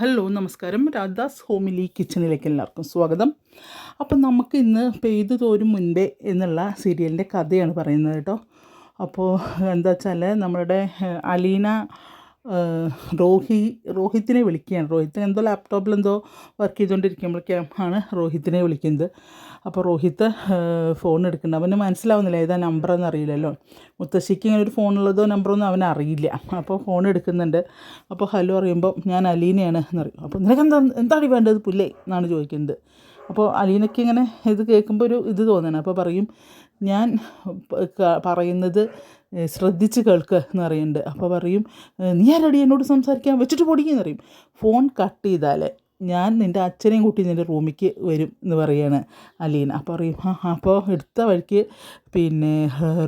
Hello നമസ്കാരം. Radhas homely കിച്ചണിലേക്ക് എല്ലാവർക്കും സ്വാഗതം. അപ്പം നമുക്ക് ഇന്ന് പെയ്തു തോരും മുൻപേ എന്നുള്ള സീരിയലിന്റെ കഥയാണ് പറയുന്നത് കേട്ടോ. അപ്പോൾ എന്താ വെച്ചാൽ നമ്മളുടെ അലീന റോഹി റോഹിത്തിനെ വിളിക്കുകയാണ്. രോഹിത്തിന് എന്തോ ലാപ്ടോപ്പിൽ എന്തോ വർക്ക് ചെയ്തുകൊണ്ടിരിക്കുമ്പോഴേക്കും ആണ് റോഹിത്തിനെ വിളിക്കുന്നത്. അപ്പോൾ റോഹിത്ത് ഫോൺ എടുക്കുന്നുണ്ട്. അവന് മനസ്സിലാവുന്നില്ല ഏതാ നമ്പർ എന്ന് അറിയില്ലല്ലോ. മുത്തശ്ശിക്ക് ഇങ്ങനെ ഒരു ഫോണുള്ളതോ നമ്പറൊന്നും അവൻ അറിയില്ല. അപ്പോൾ ഫോൺ എടുക്കുന്നുണ്ട്. അപ്പോൾ ഹലോ അറിയുമ്പോൾ ഞാൻ അലീനയാണ് എന്നറിയും അപ്പോൾ നിനക്ക് എന്താ എന്താണ് വേണ്ടത് പുല്ലേ എന്നാണ് ചോദിക്കുന്നത്. അപ്പോൾ അലീനയ്ക്ക് ഇങ്ങനെ ഇത് കേൾക്കുമ്പോൾ ഒരു ഇത് തോന്നണം. അപ്പോൾ പറയും ഞാൻ പറയുന്നത് ശ്രദ്ധിച്ച് കേൾക്കുക എന്ന് പറയുന്നുണ്ട് അപ്പോൾ പറയും നീ ആരടി എന്നോട് സംസാരിക്കാൻ വെച്ചിട്ട് പൊടിയെന്ന് പറയും ഫോൺ കട്ട് ചെയ്താൽ ഞാൻ നിന്റെ അച്ഛനെയും കൂട്ടി നിന്റെ റൂമിലേക്ക് വരും എന്ന് പറയാണ് അലീന. അപ്പോൾ പറയും അപ്പോൾ എടുത്ത വഴിക്ക് പിന്നെ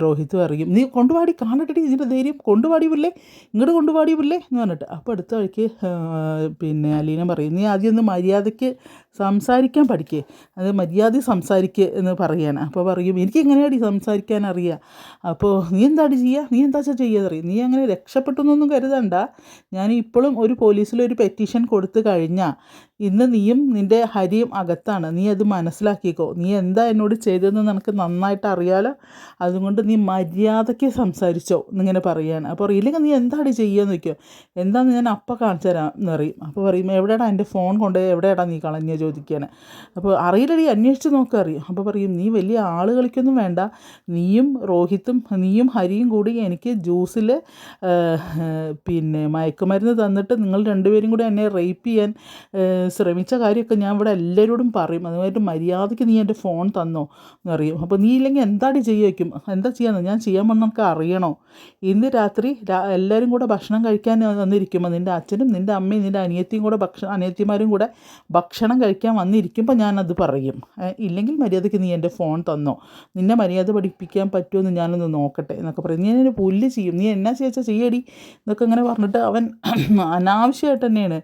റോഹിത്തും പറയും നീ കൊണ്ടുപാടി കാണട്ടെടി ഇതിന്റെ ധൈര്യം. കൊണ്ടുപാടി പിള്ളേ ഇങ്ങോട്ട് കൊണ്ടുപാടി പിള്ളേ എന്ന് പറഞ്ഞിട്ട്. അപ്പോൾ അടുത്ത വഴിക്ക് പിന്നെ അലീന പറയും നീ ആദ്യം ഒന്ന് മര്യാദയ്ക്ക് സംസാരിക്കാൻ പഠിക്കേ. അത് മര്യാദ സംസാരിക്കുക എന്ന് പറയാനാണ് അപ്പോൾ പറയും എനിക്ക് എങ്ങനെയാടി സംസാരിക്കാൻ അറിയാം? അപ്പോൾ നീ എന്താടി ചെയ്യുക നീ എന്താ വെച്ചാൽ ചെയ്യാതെ അറിയും? നീ അങ്ങനെ രക്ഷപ്പെട്ടു എന്നൊന്നും കരുതണ്ട. ഞാൻ ഇപ്പോഴും ഒരു പോലീസിൽ ഒരു പെറ്റീഷൻ കൊടുത്തു കഴിഞ്ഞാൽ ഇന്ന് നീയും നിന്റെ ഹരിയും അകത്താണ്. നീ അത് മനസ്സിലാക്കിക്കോ. നീ എന്താ എന്നോട് ചെയ്തതെന്ന് നിനക്ക് നന്നായിട്ട് അറിയാലോ? അതുകൊണ്ട് നീ മര്യാദയ്ക്ക് സംസാരിച്ചോ എന്നിങ്ങനെ പറയാണ് അപ്പോൾ അറിയില്ലെങ്കിൽ നീ എന്താണ് ചെയ്യുക നോക്കിയോ എന്താന്ന് ഞാൻ അപ്പം കാണിച്ചു തരാം എന്ന് അപ്പോൾ പറയും എവിടെയാടാ എന്റെ ഫോൺ കൊണ്ട് എവിടെയാടാ നീ കളഞ്ഞ ചോദിക്കുകയാണ് അപ്പോൾ അറിയില്ലടി അന്വേഷിച്ച് നോക്കുക അറിയും. അപ്പോൾ പറയും നീ വലിയ ആൾ കളിക്കൊന്നും വേണ്ട. നീയും രോഹിത്തും നീയും ഹരിയും കൂടി എനിക്ക് ജ്യൂസിൽ പിന്നെ മയക്കുമരുന്ന് തന്നിട്ട് നിങ്ങൾ രണ്ടുപേരും കൂടി എന്നെ റേപ്പ് ചെയ്യാൻ ശ്രമിച്ച കാര്യമൊക്കെ ഞാൻ ഇവിടെ എല്ലാവരോടും പറയും. അതുമായിട്ട് മര്യാദയ്ക്ക് നീ എന്റെ ഫോൺ തന്നോ എന്ന് പറയും. അപ്പോൾ നീ ഇല്ലെങ്കിൽ എന്താടി ചെയ്യുമായിരിക്കും എന്താ ചെയ്യാന്ന്? ഞാൻ ചെയ്യാൻ വന്നൊക്കെ അറിയണോ? ഇന്ന് രാത്രി എല്ലാവരും കൂടെ ഭക്ഷണം കഴിക്കാൻ വന്നിരിക്കുമ്പോൾ നിന്റെ അച്ഛനും നിന്റെ അമ്മയും നിന്റെ അനിയത്തിയും കൂടെ ഭക്ഷണം അനിയത്തിമാരും കൂടെ ഭക്ഷണം കഴിക്കാൻ വന്നിരിക്കുമ്പോൾ ഞാനത് പറയും. ഇല്ലെങ്കിൽ മര്യാദയ്ക്ക് നീ എന്റെ ഫോൺ തന്നോ? നിന്നെ മര്യാദ പഠിപ്പിക്കാൻ പറ്റുമെന്ന് ഞാനൊന്ന് നോക്കട്ടെ എന്നൊക്കെ പറയും. നീ എന്നെ പുല്ല് ചെയ്യും. നീ എന്നാ ചേച്ചാ ചെയ്യടി? എന്നൊക്കെ ഇങ്ങനെ പറഞ്ഞിട്ട് അവൻ അനാവശ്യമായിട്ട് തന്നെയാണ്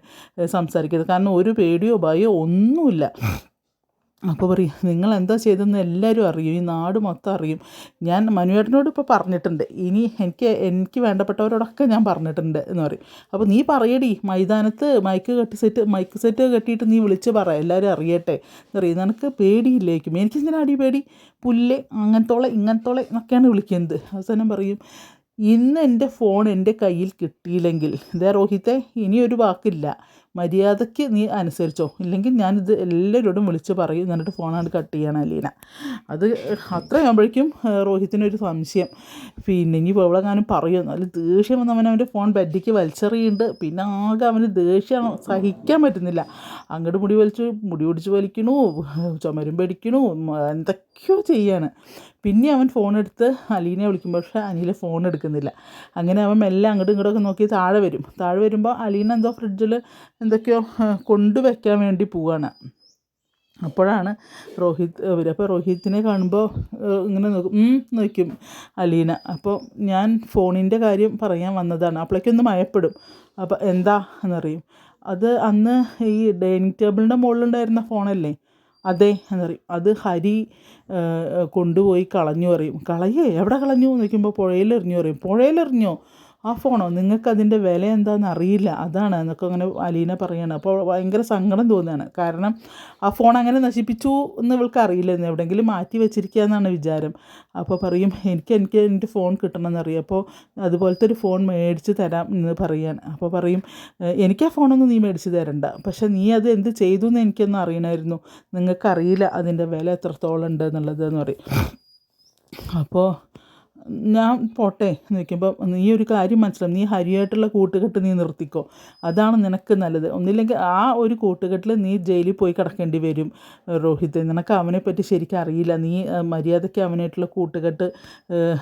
സംസാരിക്കുന്നത്. കാരണം ഒരു പേടിയോ ഭയോ ഒന്നുമില്ല. അപ്പോൾ പറയും നിങ്ങൾ എന്താ ചെയ്തതെന്ന് എല്ലാവരും അറിയും. ഈ നാട് മൊത്തം അറിയും. ഞാൻ മനുവേട്ടനോട് ഇപ്പോൾ പറഞ്ഞിട്ടുണ്ട്. ഇനി എനിക്ക് എനിക്ക് വേണ്ടപ്പെട്ടവരോടൊക്കെ ഞാൻ പറഞ്ഞിട്ടുണ്ട് എന്ന് പറയും. അപ്പോൾ നീ പറയടി. മൈതാനത്ത് മൈക്ക് കെട്ടി സെറ്റ് മൈക്ക് സെറ്റ് കെട്ടിയിട്ട് നീ വിളിച്ച് പറ. എല്ലാവരും അറിയട്ടെ എന്ന് പറയും. നിനക്ക് പേടിയില്ലേക്കും. എനിക്ക് അടി പേടി? പുല്ല് അങ്ങനത്തോളെ ഇങ്ങനത്തോളെ എന്നൊക്കെയാണ് വിളിക്കുന്നത്. അവസാനം പറയും ഇന്ന് എന്റെ ഫോൺ എന്റെ കയ്യിൽ കിട്ടിയില്ലെങ്കിൽ ഇതേ രോഹിത്തെ ഇനിയൊരു വാക്കില്ല. മര്യാദയ്ക്ക് നീ അനുസരിച്ചോ. ഇല്ലെങ്കിൽ ഞാനിത് എല്ലാവരോടും വിളിച്ച് പറയും എന്നിട്ട് ഫോണാണ് കട്ട് ചെയ്യണം അലീന. അത് അത്രയാകുമ്പോഴേക്കും റോഹിത്തിനൊരു സംശയം. പിന്നെ ഇനി ഇപ്പോൾ എവിടെങ്ങാനും പറയും? നല്ല ദേഷ്യം വന്ന് അവൻ അവന്റെ ഫോൺ ബെഡിക്ക് വലിച്ചെറിയുന്നുണ്ട്. പിന്നെ ആകെ അവന് ദേഷ്യം സഹിക്കാൻ പറ്റുന്നില്ല. അങ്ങോട്ട് മുടി വലിച്ചു മുടി പിടിച്ച് വലിക്കണു ചുമരും പേടിക്കണു എന്തൊക്കെയോ ചെയ്യാണ് പിന്നെ അവൻ ഫോൺ എടുത്ത് അലീനെ വിളിക്കുമ്പോൾ പക്ഷേ അനിൽ ഫോൺ എടുക്കുന്നില്ല. അങ്ങനെ അവൻ മെല്ലെ അങ്ങോട്ടും ഇങ്ങോട്ടൊക്കെ നോക്കി താഴെ വരും. താഴെ വരുമ്പോൾ അലീന എന്തോ ഫ്രിഡ്ജിൽ എന്തൊക്കെയോ കൊണ്ടുവയ്ക്കാൻ വേണ്ടി പോവാണ്. അപ്പോഴാണ് രോഹിത് അവർ അപ്പോൾ രോഹിത്തിനെ കാണുമ്പോൾ ഇങ്ങനെ നോക്കും. നോക്കും അലീന. അപ്പോൾ ഞാൻ ഫോണിന്റെ കാര്യം പറയാൻ വന്നതാണ്. അപ്പോഴേക്കൊന്ന് മയപ്പെടും. അപ്പോൾ എന്താ എന്നറിയും. അത് അന്ന് ഈ ഡൈനിങ് ടേബിളിന്റെ മുകളിലുണ്ടായിരുന്ന ഫോണല്ലേ? അതെ എന്ന് പറയും. അത് ഹരി കൊണ്ടുപോയി കളഞ്ഞു പറയും. കളയേ? എവിടെ കളഞ്ഞു? എന്ന് ചോദിക്കുമ്പോൾ പുഴയിലെറിഞ്ഞു പറയും. പുഴയിലെറിഞ്ഞോ? ആ ഫോണോ? നിങ്ങൾക്ക് അതിന്റെ വില എന്താണെന്ന് അറിയില്ല. അതാണ് എന്നൊക്കെ അങ്ങനെ അലീന പറയുകയാണ് അപ്പോൾ ഭയങ്കര സങ്കടം തോന്നുകയാണ്. കാരണം ആ ഫോൺ അങ്ങനെ നശിപ്പിച്ചു എന്ന് ഇവൾക്ക് അറിയില്ലെന്ന്. എവിടെയെങ്കിലും മാറ്റി വെച്ചിരിക്കുക എന്നാണ് വിചാരം. അപ്പോൾ പറയും എനിക്ക് എനിക്ക് എന്റെ ഫോൺ കിട്ടണമെന്നറിയാം. അപ്പോൾ അതുപോലത്തെ ഒരു ഫോൺ മേടിച്ച് തരാം എന്ന് പറയാൻ അപ്പോൾ പറയും "ഏഹ്, എനിക്ക് ആ ഫോണൊന്നും നീ മേടിച്ച് തരണ്ട. പക്ഷേ നീ അത് എന്ത് ചെയ്തു എന്ന് എനിക്കൊന്നും അറിയണമായിരുന്നു. നിങ്ങൾക്കറിയില്ല അതിന്റെ വില എത്രത്തോളം ഉണ്ട് എന്നുള്ളത് എന്ന് പറയും. അപ്പോൾ ഞാൻ പോട്ടെ എന്ന് വയ്ക്കുമ്പോൾ നീ ഒരു കാര്യം മനസ്സിലാവും നീ ഹരിയായിട്ടുള്ള കൂട്ടുകെട്ട് നീ നിർത്തിക്കോ. അതാണ് നിനക്ക് നല്ലത്. ഒന്നില്ലെങ്കിൽ ആ ഒരു കൂട്ടുകെട്ടിൽ നീ ജയിലിൽ പോയി കിടക്കേണ്ടി വരും. രോഹിത് നിനക്ക് അവനെപ്പറ്റി ശരിക്കും അറിയില്ല. നീ മര്യാദയ്ക്ക് അവനായിട്ടുള്ള കൂട്ടുകെട്ട്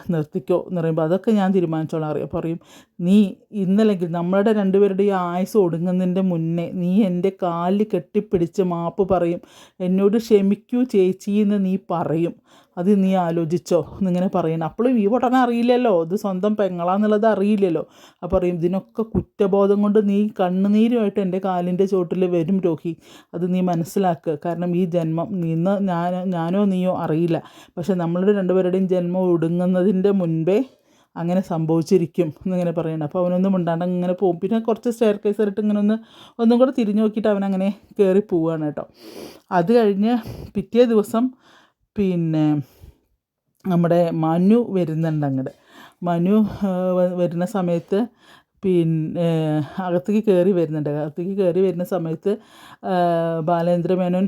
നിർത്തിക്കോ എന്ന് പറയുമ്പോൾ അതൊക്കെ ഞാൻ തീരുമാനിച്ചോളാം. അറിയാം പറയും നീ ഇന്നല്ലെങ്കിൽ നമ്മളുടെ രണ്ടുപേരുടെ ഈ ആയുസ് ഒടുങ്ങുന്നതിന്റെ മുന്നേ നീ എന്റെ കാലിൽ കെട്ടിപ്പിടിച്ച് മാപ്പ് പറയും. എന്നോട് ക്ഷമിക്കൂ ചേച്ചി എന്ന് നീ പറയും. അത് നീ ആലോചിച്ചോ എന്നിങ്ങനെ പറയണം അപ്പോഴും ഈ പൊട്ടനെ അറിയില്ലല്ലോ. ഇത് സ്വന്തം പെങ്ങളാന്നുള്ളത് അറിയില്ലല്ലോ. അപ്പോൾ പറയും ഇതിനൊക്കെ കുറ്റബോധം കൊണ്ട് നീ കണ്ണുനീരുമായിട്ട് എന്റെ കാലിന്റെ ചോട്ടിൽ വരും രോഹി. അത് നീ മനസ്സിലാക്കുക. കാരണം ഈ ജന്മം നിന്ന് ഞാൻ ഞാനോ നീയോ അറിയില്ല. പക്ഷെ നമ്മളുടെ രണ്ടുപേരുടെയും ജന്മം ഒടുങ്ങുന്നതിന്റെ മുൻപേ അങ്ങനെ സംഭവിച്ചിരിക്കും. എന്നിങ്ങനെ പറയുന്നത് അപ്പോൾ അവനൊന്നും മിണ്ടാണ്ട് അങ്ങനെ പോകും പിന്നെ കുറച്ച് സ്റ്റെയർ കേസ് ഇട്ട് ഇങ്ങനെ ഒന്ന് ഒന്നും കൂടെ തിരിഞ്ഞു നോക്കിയിട്ട് അവനങ്ങനെ കയറി പോവുകയാണ് കേട്ടോ. അത് കഴിഞ്ഞ് പിറ്റേ ദിവസം പിന്നെ നമ്മുടെ മനു വരുന്നുണ്ട് അങ്ങോട്ട് മനു വരുന്ന സമയത്ത് പിന്നെ അകത്തേക്ക് കയറി വരുന്നുണ്ട്. അകത്തേക്ക് കയറി വരുന്ന സമയത്ത് ബാലേന്ദ്രമേനോൻ ബാലേന്ദ്ര മേനോൻ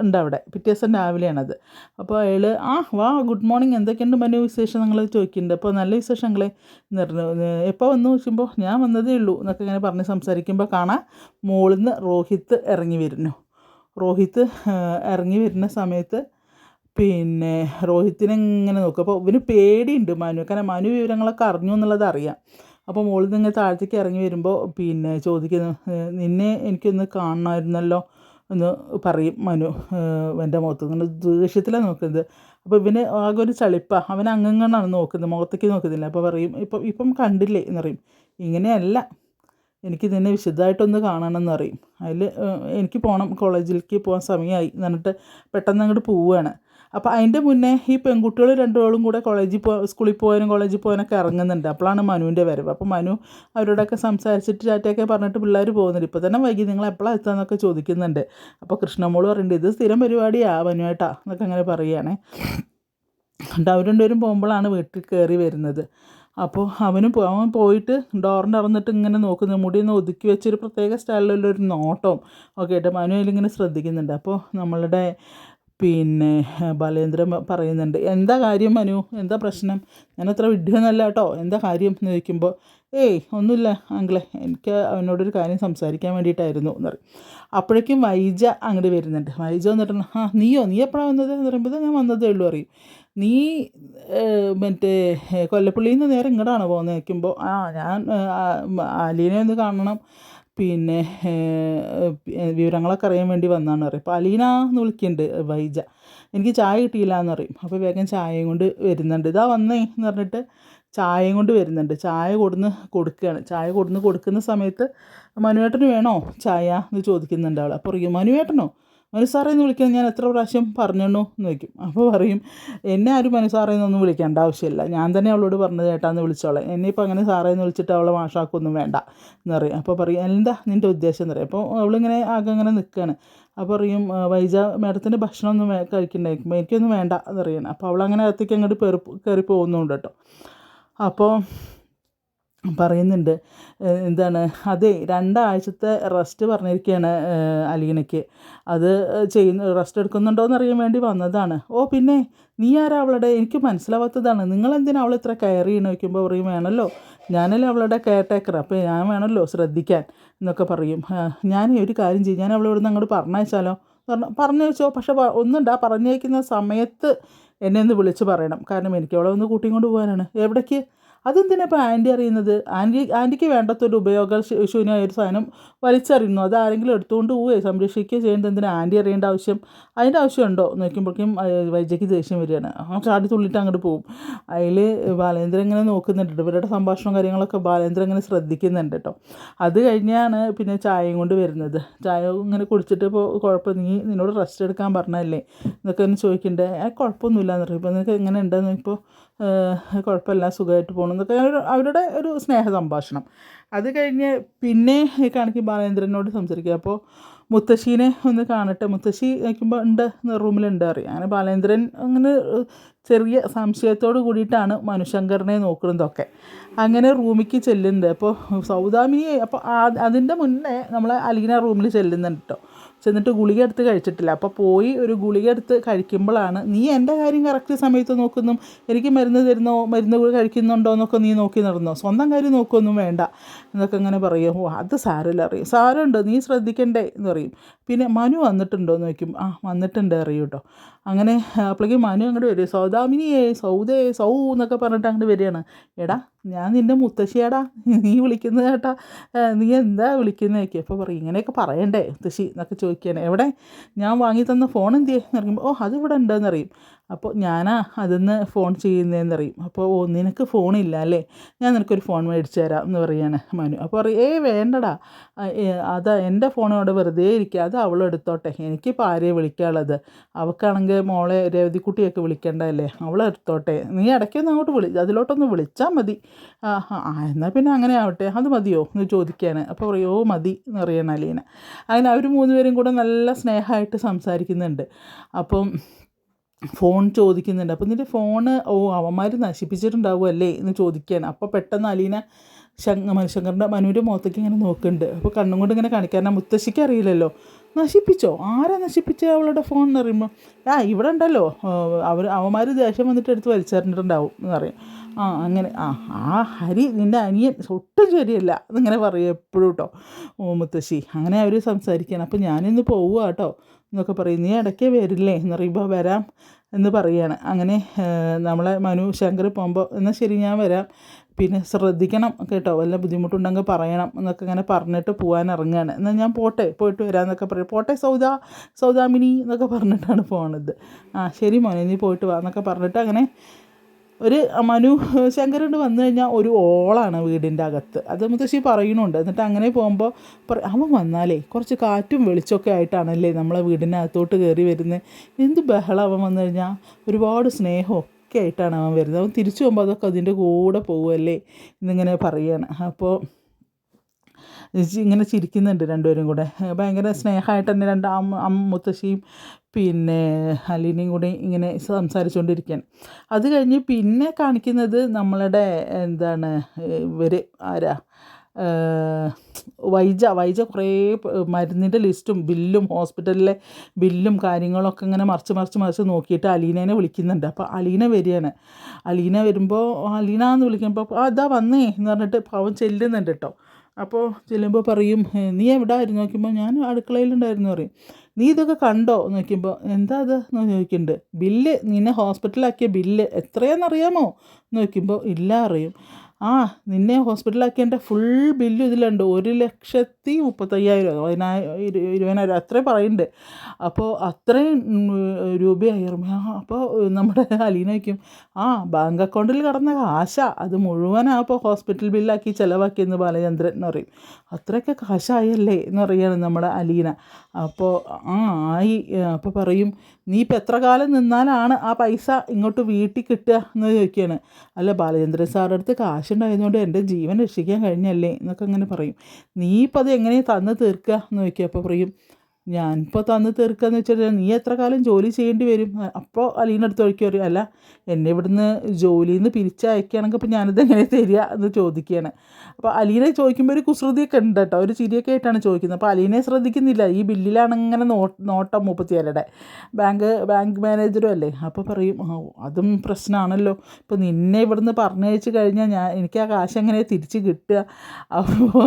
ഉണ്ട് അവിടെ. പിറ്റേ ദിവസം രാവിലെയാണത്. അപ്പോൾ അയാൾ ആ വാ ഗുഡ് മോർണിംഗ്. എന്തൊക്കെയുണ്ട് മനു വിശേഷം? നിങ്ങൾ ചോദിക്കുന്നുണ്ട്. അപ്പോൾ നല്ല വിശേഷം നിങ്ങൾ നിറഞ്ഞു എപ്പോൾ വന്നു? ചോദിക്കുമ്പോൾ ഞാൻ വന്നതേ ഉള്ളൂ. എന്നൊക്കെ ഇങ്ങനെ പറഞ്ഞ് സംസാരിക്കുമ്പോൾ കാണാം മുകളിൽ നിന്ന് റോഹിത്ത് ഇറങ്ങി വരുന്നു. റോഹിത്ത് ഇറങ്ങി വരുന്ന സമയത്ത് പിന്നെ രോഹിത്തിനെ ഇങ്ങനെ നോക്കും. അപ്പോൾ ഇവന് പേടിയുണ്ട് മനു. കാരണം മനു വിവരങ്ങളൊക്കെ അറിഞ്ഞു എന്നുള്ളത് അറിയാം. അപ്പോൾ മുകളിൽ നിന്ന് താഴത്തേക്ക് ഇറങ്ങി വരുമ്പോൾ പിന്നെ ചോദിക്കുന്നു "ഏഹ് നിന്നെ എനിക്കൊന്ന് കാണണമായിരുന്നല്ലോ? എന്ന് പറയും മനു. എന്റെ മുഖത്ത് നിന്ന് ദേഷ്യത്തിലാണ് നോക്കുന്നത്. അപ്പോൾ ഇവന് ആകെ ഒരു ചളിപ്പാണ് അവൻ അങ്ങങ്ങാണ് നോക്കുന്നത്. മുഖത്തേക്ക് നോക്കുന്നില്ല. അപ്പോൾ പറയും ഇപ്പം ഇപ്പം കണ്ടില്ലേ? എന്ന് പറയും. ഇങ്ങനെയല്ല. എനിക്ക് നിന്നെ വിശദമായിട്ടൊന്ന് കാണണമെന്ന് പറയും. അതിൽ എനിക്ക് പോകണം കോളേജിലേക്ക് പോകാൻ സമയമായി എന്ന് പറഞ്ഞിട്ട് പെട്ടെന്ന് അങ്ങോട്ട് പോവുകയാണ് അപ്പോൾ അതിന്റെ മുന്നേ ഈ പെൺകുട്ടികൾ രണ്ടുപേളും കൂടെ കോളേജിൽ പോ സ്കൂളിൽ പോകാനും കോളേജിൽ പോകാനൊക്കെ ഇറങ്ങുന്നുണ്ട്. അപ്പോഴാണ് മനുവിന്റെ വരവ്. അപ്പോൾ മനു അവരോടൊക്കെ സംസാരിച്ചിട്ട് ചാറ്റൊക്കെ പറഞ്ഞിട്ട് പിള്ളേർ പോകുന്നുണ്ട്. ഇപ്പോൾ തന്നെ വൈകി നിങ്ങൾ എപ്പോഴാണ് എത്താന്നൊക്കെ ചോദിക്കുന്നുണ്ട്. അപ്പോൾ കൃഷ്ണമോൾ പറയുന്നുണ്ട് ഇത് സ്ഥിരം പരിപാടിയാ മനുവേട്ടാ എന്നൊക്കെ അങ്ങനെ പറയുകയാണേ. അവർ രണ്ടുപേരും പോകുമ്പോഴാണ് വീട്ടിൽ കയറി വരുന്നത്. അപ്പോൾ അവനും അവൻ പോയിട്ട് ഡോറിന്റെ ഇറന്നിട്ട് ഇങ്ങനെ നോക്കുന്നു. മുടി ഒന്ന് ഒതുക്കി വെച്ചൊരു പ്രത്യേക സ്റ്റൈലിലുള്ള ഒരു നോട്ടവും ഒക്കെ ആയിട്ട് ഇങ്ങനെ ശ്രദ്ധിക്കുന്നുണ്ട്. അപ്പോൾ നമ്മളുടെ പിന്നെ ബാലേന്ദ്രൻ പറയുന്നുണ്ട് എന്താ കാര്യം മനു? എന്താ പ്രശ്നം? ഞാൻ അത്ര വിഡ്ഢിയൊന്നുമല്ല കേട്ടോ. എന്താ കാര്യം? എന്ന് ചോദിക്കുമ്പോൾ ഏയ് ഒന്നുമില്ല അങ്കിളെ. എനിക്ക് അവനോടൊരു കാര്യം സംസാരിക്കാൻ വേണ്ടിയിട്ടായിരുന്നു. എന്ന് പറയും. അപ്പോഴേക്കും വൈജ അങ്ങോട്ട് വരുന്നുണ്ട്. വൈജ വന്നിട്ട് ആ നീയോ? നീ എപ്പോഴാണ് വന്നത്? എന്ന് പറയുമ്പോൾ ഞാൻ വന്നതേ ഉള്ളൂ അറിയും നീ മറ്റേ കൊല്ലപ്പള്ളിയിൽ നിന്ന് നേരെ ഇങ്ങോട്ടാണ് പോകുന്നത് നിൽക്കുമ്പോൾ ആ ഞാൻ ആലീനെ ഒന്ന് കാണണം. പിന്നെ വിവരങ്ങളൊക്കെ അറിയാൻ വേണ്ടി വന്നാന്ന് പറയും. അപ്പോൾ അലീന എന്ന് വിളിക്കുന്നുണ്ട് വൈജ. എനിക്ക് ചായ കിട്ടിയില്ല എന്ന് പറയും. അപ്പോൾ വേഗം ചായയും കൊണ്ട് വരുന്നുണ്ട്. ഇതാ വന്നേ എന്ന് പറഞ്ഞിട്ട് ചായയും കൊണ്ട് വരുന്നുണ്ട്. ചായ കൊടുന്ന് കൊടുക്കുകയാണ്. ചായ കൊടുന്ന് കൊടുക്കുന്ന സമയത്ത് മനുവേട്ടന് വേണോ ചായ എന്ന് ചോദിക്കുന്നുണ്ട് അവൾ അപ്പോൾ പറയും മനുവേട്ടനോ? മനു സാറേ എന്ന് വിളിക്കാൻ ഞാൻ എത്ര പ്രാവശ്യം പറഞ്ഞണു എന്ന് ചോദിക്കും. അപ്പോൾ പറയും എന്നെ ആരും മനു സാറേ എന്നൊന്നും വിളിക്കേണ്ട ആവശ്യമില്ല. ഞാൻ തന്നെ അവളോട് പറഞ്ഞത് ചേട്ടാന്ന് വിളിച്ചോളെ. എന്നെ ഇപ്പോൾ അങ്ങനെ സാറേ എന്ന് വിളിച്ചിട്ട് അവളെ മാഷാക്കൊന്നും വേണ്ട. എന്ന് പറയും. അപ്പോൾ പറയും എന്താ നിന്റെ ഉദ്ദേശം? എന്ന് പറയും. അപ്പോൾ അവളിങ്ങനെ ആകെ അങ്ങനെ നിൽക്കുകയാണ് അപ്പോൾ പറയും "ആ, വൈജ മേഡത്തിന്റെ ഭക്ഷണമൊന്നും കഴിക്കണ്ടായിരിക്കും. എനിക്കൊന്നും വേണ്ട. എന്ന് അപ്പോൾ അവളങ്ങനെ അകത്തേക്ക് അങ്ങോട്ട് കയറി കയറി പോകുന്നുണ്ട് കേട്ടോ. അപ്പോൾ പറയുന്നുണ്ട്. എന്താണ്? അതെ രണ്ടാഴ്ചത്തെ റെസ്റ്റ് പറഞ്ഞിരിക്കുകയാണ് അലീനയ്ക്ക്. അത് ചെയ്യുന്ന റെസ്റ്റ് എടുക്കുന്നുണ്ടോ എന്ന് അറിയാൻ വേണ്ടി വന്നതാണ്. ഓ പിന്നെ നീ ആരാ അവളുടെ? എനിക്ക് മനസ്സിലാവാത്തതാണ്. നിങ്ങളെന്തിനാ അവൾ ഇത്ര കെയർ ചെയ്യണം വയ്ക്കുമ്പോൾ പറയും വേണമല്ലോ ഞാനല്ലേ അവളുടെ കെയർ ടേക്കർ അപ്പോൾ ഞാൻ വേണമല്ലോ ശ്രദ്ധിക്കാൻ എന്നൊക്കെ പറയും. ഞാൻ ഒരു കാര്യം ചെയ്യും. ഞാൻ അവളോട് അങ്ങോട്ട് പറഞ്ഞയച്ചാലോ? പറഞ്ഞു പറഞ്ഞയച്ചോ? പക്ഷെ ആ പറഞ്ഞയക്കുന്ന സമയത്ത് എന്നെ ഒന്ന് വിളിച്ച് പറയണം. കാരണം എനിക്ക് അവളെ ഒന്ന് കൂട്ടിയും കൊണ്ട് പോകാനാണ്. എവിടേക്ക്? അതെന്തിനാ ഇപ്പോൾ ആന്റി അറിയുന്നത്? ആന്റി ആന്റിക്ക് വേണ്ടാത്തൊരു ഉപയോഗ ശൂന്യമായ ഒരു സാധനം വലിച്ചെറിയുന്നു. അത് ആരെങ്കിലും എടുത്തുകൊണ്ട് പോവുകയോ സംരക്ഷിക്കുകയോ ചെയ്യേണ്ടത് എന്തിനാ ആന്റി അറിയേണ്ട ആവശ്യം? അതിന്റെ ആവശ്യമുണ്ടോ? നോക്കുമ്പോഴേക്കും വൈജയ്ക്ക് ദേഷ്യം വരികയാണ്. ആ ചാടി തുള്ളിട്ട് അങ്ങോട്ട് പോകും അതിൽ ബാലേന്ദ്രൻ ഇങ്ങനെ നോക്കുന്നുണ്ട്. ഇവരുടെ സംഭാഷണം കാര്യങ്ങളൊക്കെ ബാലേന്ദ്രൻ ഇങ്ങനെ ശ്രദ്ധിക്കുന്നുണ്ട് കേട്ടോ. അത് കഴിഞ്ഞാണ് പിന്നെ ചായയും കൊണ്ട് വരുന്നത്. ചായ ഇങ്ങനെ കുടിച്ചിട്ട് ഇപ്പോൾ കുഴപ്പം നീ നിന്നോട് റെസ്റ്റ് എടുക്കാൻ പറഞ്ഞല്ലേ എന്നൊക്കെ ഒന്ന് ചോദിക്കണ്ടേ കുഴപ്പമൊന്നുമില്ല എന്ന് പറയും ഇപ്പോൾ നിനക്ക് എങ്ങനെ ഉണ്ടെന്ന് ഇപ്പോൾ കുഴപ്പമില്ല സുഖമായിട്ട് പോകണം എന്നൊക്കെ അവരുടെ ഒരു സ്നേഹ സംഭാഷണം അത് കഴിഞ്ഞ് പിന്നെ കണക്ക് ബാലേന്ദ്രനോട് സംസാരിക്കുക. അപ്പോൾ മുത്തശ്ശീനെ ഒന്ന് കാണട്ടെ. മുത്തശ്ശി നിൽക്കുമ്പോൾ ഉണ്ട് റൂമിലുണ്ട് അറിയാം. അങ്ങനെ ബാലേന്ദ്രൻ അങ്ങനെ ചെറിയ സംശയത്തോട് കൂടിയിട്ടാണ് മനുശങ്കറിനെ നോക്കുന്നതൊക്കെ. അങ്ങനെ റൂമിലേക്ക് ചെല്ലുന്നുണ്ട്. അപ്പോൾ സൗദാമിനി അപ്പോൾ അതിന്റെ മുന്നേ നമ്മൾ അലീന റൂമിൽ ചെല്ലുന്നുണ്ട് കേട്ടോ ചെന്നിട്ട് ഗുളിക എടുത്ത് കഴിച്ചിട്ടില്ല. അപ്പോൾ പോയി ഒരു ഗുളിക എടുത്ത് കഴിക്കുമ്പോഴാണ് നീ എന്റെ കാര്യം കറക്റ്റ് സമയത്ത് നോക്കുന്നു? എനിക്ക് മരുന്ന് തരുന്നോ? മരുന്ന് കഴിക്കുന്നുണ്ടോ? എന്നൊക്കെ നീ നോക്കി നടന്നോ? സ്വന്തം കാര്യം നോക്കുമൊന്നും വേണ്ട എന്നൊക്കെ അങ്ങനെ പറയും. ഓ അത് സാരമില്ല അറിയും. സാരമുണ്ട് നീ ശ്രദ്ധിക്കണ്ടേ? എന്ന് പറയും. പിന്നെ മനു വന്നിട്ടുണ്ടോ എന്ന് ചോദിക്കും. ആ വന്നിട്ടുണ്ട് അറിയൂട്ടോ അങ്ങനെ അപ്പോഴേക്കും മനു അങ്ങോട്ട് വരും. സൗദാമിനിയെ സൗദേ സൗ എന്നൊക്കെ പറഞ്ഞിട്ട് അങ്ങോട്ട് വരികയാണ്. എടാ ഞാൻ നിന്റെ മുത്തശ്ശിയാടാ. നീ വിളിക്കുന്നത് കേട്ടാ. നീ എന്താ വിളിക്കുന്നത് ചോദിക്കും അപ്പോൾ പറയും. ഇങ്ങനെയൊക്കെ പറയണ്ടേ മുത്തശ്ശി എന്നൊക്കെ ചോദിക്കുകയാണ്. എവിടെ? ഞാൻ വാങ്ങി തന്ന ഫോൺ എന്തിയേ? എന്ന് പറയുമ്പോൾ ഓ അത് ഇവിടെ ഉണ്ടെന്ന് അറിയും അപ്പോൾ ഞാനാ അതിന്ന് ഫോൺ ചെയ്യുന്നതെന്ന് അറിയും അപ്പോൾ ഓ നിനക്ക് ഫോണില്ല അല്ലേ? ഞാൻ നിനക്കൊരു ഫോൺ മേടിച്ചു തരാം എന്ന് പറയാണ് മനു. അപ്പോൾ പറയും ഏയ് വേണ്ടടാ. അത് ഏ, എന്റെ ഫോണോട് വെറുതെ ഇരിക്കുക അത് അവൾ എടുത്തോട്ടെ. എനിക്കിപ്പോൾ ആരെയെ വിളിക്കാനുള്ളത്? അവൾക്കാണെങ്കിൽ മോളെ രവതിക്കുട്ടിയൊക്കെ വിളിക്കേണ്ടതല്ലേ അവൾ എടുത്തോട്ടെ. നീ ഇടയ്ക്കൊന്ന് അങ്ങോട്ട് വിളി. അതിലോട്ടൊന്ന് വിളിച്ചാൽ മതി. ആ ആ, എന്നാൽ പിന്നെ അങ്ങനെ ആവട്ടെ അത് മതിയോ? എന്ന് ചോദിക്കുകയാണ് അപ്പോൾ പറയോ മതി എന്ന് പറയണം അലീന. അങ്ങനെ അവർ മൂന്നുപേരും കൂടെ നല്ല സ്നേഹമായിട്ട് സംസാരിക്കുന്നുണ്ട്. അപ്പം ഫോൺ ചോദിക്കുന്നുണ്ട്. അപ്പം നിന്റെ ഫോണ് ഓ അവന്മാർ നശിപ്പിച്ചിട്ടുണ്ടാവും അല്ലേ എന്ന് ചോദിക്കുകയാണ് അപ്പോൾ പെട്ടെന്ന് അലീന ശങ്ക മനുശങ്കറിന്റെ മനുവിന്റെ മുഖത്തേക്ക് ഇങ്ങനെ നോക്കുന്നുണ്ട്. അപ്പോൾ കണ്ണും കൊണ്ട് ഇങ്ങനെ കാണിക്കാൻ മുത്തശ്ശിക്ക് അറിയില്ലല്ലോ. നശിപ്പിച്ചോ? ആരാ നശിപ്പിച്ച അവളുടെ ഫോൺ എന്ന് പറയുമ്പോൾ ആ ഇവിടെ ഉണ്ടല്ലോ. അവർ അവന്മാർ ദേഷ്യം വന്നിട്ട് എടുത്ത് വലിച്ചെറിഞ്ഞിട്ടുണ്ടാവും എന്ന് പറയും. ആ അങ്ങനെ ആ ആ ഹരി നിന്റെ അനിയൻ ഒട്ടും ശരിയല്ല എന്നിങ്ങനെ പറയും എപ്പോഴും കേട്ടോ ഓ മുത്തശ്ശി അങ്ങനെ അവർ സംസാരിക്കാൻ അപ്പോൾ ഞാനിന്ന് പോവുക കേട്ടോ എന്നൊക്കെ പറയും. നീ ഇടയ്ക്ക് വരില്ലേ എന്ന് പറയുമ്പോൾ വരാം എന്ന് പറയുകയാണ് അങ്ങനെ നമ്മളെ മനു ശങ്കർ പോകുമ്പോൾ എന്നാൽ ശരി ഞാൻ വരാം. പിന്നെ ശ്രദ്ധിക്കണം കേട്ടോ വല്ല ബുദ്ധിമുട്ടുണ്ടെങ്കിൽ പറയണം എന്നൊക്കെ ഇങ്ങനെ പറഞ്ഞിട്ട് പോകാൻ ഇറങ്ങുകയാണ് എന്നാൽ ഞാൻ പോട്ടെ പോയിട്ട് വരാമെന്നൊക്കെ പറയും. പോട്ടെ സൗദ സൗദാമിനി എന്നൊക്കെ പറഞ്ഞിട്ടാണ് പോണത്. ആ ശരി മോനെ നീ പോയിട്ട് വാ എന്നൊക്കെ പറഞ്ഞിട്ട് അങ്ങനെ ഒരു മനു ശങ്കരോട് വന്നു കഴിഞ്ഞാൽ ഒരു ഓളാണ് വീടിന്റെ അകത്ത്. അത് മുത്തശ്ശി പറയുന്നുണ്ട്. എന്നിട്ട് അങ്ങനെ പോകുമ്പോൾ അവൻ വന്നാലേ കുറച്ച് കാറ്റും വെളിച്ചമൊക്കെ ആയിട്ടാണല്ലേ നമ്മളെ വീടിന്റെ അകത്തോട്ട് കയറി വരുന്നത്. എന്ത് ബഹളം അവൻ വന്നു കഴിഞ്ഞാൽ ഒരുപാട് സ്നേഹവും ഒക്കെ ആയിട്ടാണ് അവൻ വരുന്നത്. അവൻ തിരിച്ചു പോകുമ്പോൾ അതൊക്കെ അതിന്റെ കൂടെ പോകുമല്ലേ എന്നിങ്ങനെ പറയുകയാണ് അപ്പോൾ ഇങ്ങനെ ചിരിക്കുന്നുണ്ട് രണ്ടുപേരും കൂടെ. ഭയങ്കര സ്നേഹമായിട്ട് തന്നെ രണ്ട് അമ്മ അമ്മ മുത്തശ്ശിയും പിന്നെ അലീനയും കൂടി ഇങ്ങനെ സംസാരിച്ചുകൊണ്ടിരിക്കുകയാണ് അത് കഴിഞ്ഞ് പിന്നെ കാണിക്കുന്നത് നമ്മളുടെ എന്താണ് ഇവർ ആരാ? വൈജ വൈജ കുറേ മരുന്നിന്റെ ലിസ്റ്റും ബില്ലും ഹോസ്പിറ്റലിലെ ബില്ലും കാര്യങ്ങളൊക്കെ ഇങ്ങനെ മറിച്ച് മറിച്ച് മറിച്ച് നോക്കിയിട്ട് അലീനേനെ വിളിക്കുന്നുണ്ട്. അപ്പോൾ അലീന വരികയാണ്. അലീന വരുമ്പോൾ അലീന എന്ന് വിളിക്കുമ്പോൾ "ആ, അതാ വന്നേ എന്ന് പറഞ്ഞിട്ട് പാവം ചെല്ലുന്നുണ്ട് കേട്ടോ. അപ്പോൾ ചെല്ലുമ്പോൾ പറയും നീ എവിടെ ആയിരുന്നു? നോക്കുമ്പോൾ ഞാൻ അടുക്കളയിലുണ്ടായിരുന്നു പറയും. നീ ഇതൊക്കെ കണ്ടോ? നോക്കുമ്പോൾ എന്താ അത്? ചോദിക്കുന്നുണ്ട്. ബില്ല് നിന്നെ ഹോസ്പിറ്റലാക്കിയ ബില്ല് എത്രയാണെന്നറിയാമോ? നോക്കുമ്പോൾ ഇല്ല അറിയും ആ നിന്നെ ഹോസ്പിറ്റലാക്കിയതിന്റെ ഫുൾ ബില്ല് ഇതിലുണ്ട്. ഒരു ലക്ഷത്തി മുപ്പത്തയ്യായിരം പതിനായിരം ഇരുപതിനായിരം അത്രയും പറയുന്നുണ്ട്. അപ്പോൾ അത്രയും രൂപയായി ആ അപ്പോൾ നമ്മുടെ അലീന വയ്ക്കും ആ ബാങ്ക് അക്കൗണ്ടിൽ കടന്ന കാശ. അത് മുഴുവനാ അപ്പോൾ ഹോസ്പിറ്റൽ ബില്ലാക്കി ചിലവാക്കിയെന്ന് ബാലചന്ദ്രൻ എന്ന് പറയും. അത്രയൊക്കെ കാശായല്ലേ എന്ന് പറയുകയാണ് നമ്മുടെ അലീന. അപ്പോൾ ആ ആയി. അപ്പോൾ പറയും നീ ഇപ്പം എത്ര കാലം നിന്നാലാണ് ആ പൈസ ഇങ്ങോട്ട് വീട്ടിൽ കിട്ടുക എന്ന് ചോദിക്കുകയാണ്. അല്ല ബാലചന്ദ്രൻ സാറിന്റെ അടുത്ത് കാശുണ്ടായതുകൊണ്ട് എന്റെ ജീവൻ രക്ഷിക്കാൻ കഴിഞ്ഞല്ലേ എന്നൊക്കെ അങ്ങനെ പറയും. നീ ഇപ്പം അത് എങ്ങനെ തന്ന് തീർക്കുക എന്ന് ചോദിക്കുക. അപ്പോൾ പറയും ഞാനിപ്പോൾ തന്ന് തീർക്കാന്ന് വെച്ചാൽ നീ എത്ര കാലം ജോലി ചെയ്യേണ്ടി വരും? അപ്പോൾ അലീന്റെ അടുത്ത് വഴിക്ക് പറയും അല്ല എന്നെ ഇവിടുന്ന് ജോലിയിൽ നിന്ന് പിരിച്ചയക്കുകയാണെങ്കിൽ അപ്പോൾ ഞാനിത് എങ്ങനെ തരിക? എന്ന് ചോദിക്കുകയാണ്. അപ്പോൾ അലീനെ ചോദിക്കുമ്പോൾ ഒരു കുസൃതിയൊക്കെ ഉണ്ട് കേട്ടോ. ഒരു ചിരിയൊക്കെ ആയിട്ടാണ് ചോദിക്കുന്നത്. അപ്പോൾ അലീനെ ശ്രദ്ധിക്കുന്നില്ല. ഈ ബില്ലിലാണ് ഇങ്ങനെ നോ നോട്ടം മുപ്പത്തിയാലയുടെ ബാങ്ക് ബാങ്ക് മാനേജറും അല്ലേ? അപ്പോൾ പറയും "ആ, അതും പ്രശ്നമാണല്ലോ ഇപ്പോൾ നിന്നെ ഇവിടുന്ന് പറഞ്ഞയച്ച് കഴിഞ്ഞാൽ ഞാൻ എനിക്ക് ആ കാശ് എങ്ങനെ തിരിച്ച് കിട്ടുക? അപ്പോൾ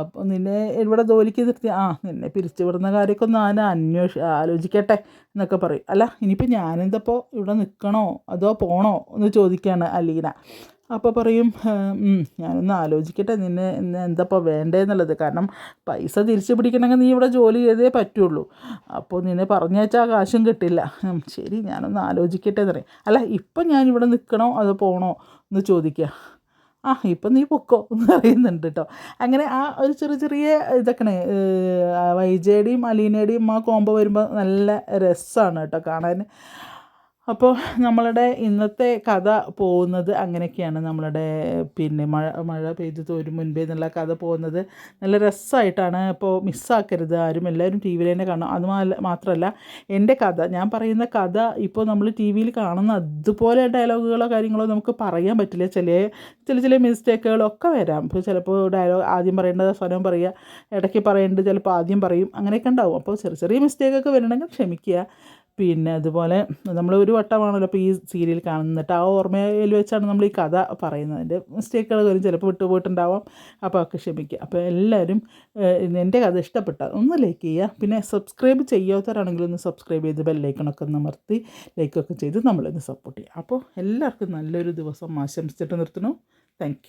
അപ്പോൾ നിന്നെ ഇവിടെ ജോലിക്ക് നിർത്തി? ആ നിന്നെ പിരിച്ചു വിടുന്ന കാര്യമൊക്കെ ഒന്ന് അതിനെ അന്വേഷി ആലോചിക്കട്ടെ എന്നൊക്കെ പറയും. അല്ല ഇനിയിപ്പോൾ ഞാനെന്തപ്പോൾ ഇവിടെ നിൽക്കണോ അതോ പോണോ എന്ന് ചോദിക്കുകയാണ് അലീന. അപ്പോൾ പറയും "ഏഹ്, ഉം, ഞാനൊന്ന് ആലോചിക്കട്ടെ നിന്നെ എന്തപ്പോൾ വേണ്ടതെന്നുള്ളത് കാരണം പൈസ തിരിച്ചു പിടിക്കണമെങ്കിൽ നീ ഇവിടെ ജോലി ചെയ്തേ പറ്റുള്ളൂ. അപ്പോൾ നിന്നെ പറഞ്ഞേച്ചാൽ കാശും കിട്ടില്ല. ശരി ഞാനൊന്ന് ആലോചിക്കട്ടെ എന്ന് പറയും. അല്ല ഇപ്പം ഞാനിവിടെ നിൽക്കണോ അതോ പോണോ എന്ന് ചോദിക്കുക ആ ഇപ്പം നീ പൊക്കോ എന്ന് പറയുന്നുണ്ട് കേട്ടോ അങ്ങനെ ആ ഒരു ചെറിയ ചെറിയ ഇതൊക്കെയാണ്. വൈജയുടെയും അലീനയുടെയും ആ കോമ്പോ വരുമ്പോൾ നല്ല രസമാണ് കേട്ടോ കാണാൻ അപ്പോൾ നമ്മളുടെ ഇന്നത്തെ കഥ പോകുന്നത് അങ്ങനെയൊക്കെയാണ്. നമ്മളുടെ പിന്നെ മഴ മഴ പെയ്ത് തോരും മുൻപേ എന്നുള്ള കഥ പോകുന്നത് നല്ല രസമായിട്ടാണ്. ഇപ്പോൾ മിസ്സാക്കരുത്. ആരും എല്ലാവരും ടി വിയിൽ തന്നെ കാണണം അത് മാത്രമല്ല എന്റെ കഥ ഞാൻ പറയുന്ന കഥ ഇപ്പോൾ നമ്മൾ ടി വിയിൽ കാണുന്ന അതുപോലെ ഡയലോഗുകളോ കാര്യങ്ങളോ നമുക്ക് പറയാൻ പറ്റില്ല. ചില ചില ചില മിസ്റ്റേക്കുകളൊക്കെ വരാം. ഇപ്പോൾ ചിലപ്പോൾ ഡയലോഗ് ആദ്യം പറയേണ്ടത് സ്വരം പറയുക ഇടയ്ക്ക് പറയേണ്ടത് ചിലപ്പോൾ ആദ്യം പറയും. അങ്ങനെയൊക്കെ ഉണ്ടാവും. അപ്പോൾ ചെറിയ ചെറിയ മിസ്റ്റേക്കൊക്കെ വരണമെങ്കിൽ ക്ഷമിക്കുക. പിന്നെ അതുപോലെ നമ്മൾ ഒരു വട്ടമാണല്ലോ ഇപ്പോൾ ഈ സീരിയൽ കാണുന്നിട്ട് ആ ഓർമ്മയിൽ വെച്ചാണ് നമ്മൾ ഈ കഥ പറയുന്നത്. അതിന്റെ മിസ്റ്റേക്കുകൾ വരും ചിലപ്പോൾ വിട്ടുപോയിട്ടുണ്ടാവാം. അപ്പോൾ ഒക്കെ ക്ഷമിക്കുക. അപ്പോൾ എല്ലാവരും എന്റെ കഥ ഇഷ്ടപ്പെട്ടാൽ ഒന്ന് ലൈക്ക് ചെയ്യുക. പിന്നെ സബ്സ്ക്രൈബ് ചെയ്യാത്തവരാണെങ്കിൽ ഒന്ന് സബ്സ്ക്രൈബ് ചെയ്ത് ബെല്ലൈക്കണൊക്കെ ഒന്ന് അമർത്തി ലൈക്കൊക്കെ ചെയ്ത് നമ്മളൊന്ന് സപ്പോർട്ട് ചെയ്യുക. അപ്പോൾ എല്ലാവർക്കും നല്ലൊരു ദിവസം ആശംസിച്ചിട്ട് നിർത്തണു താങ്ക്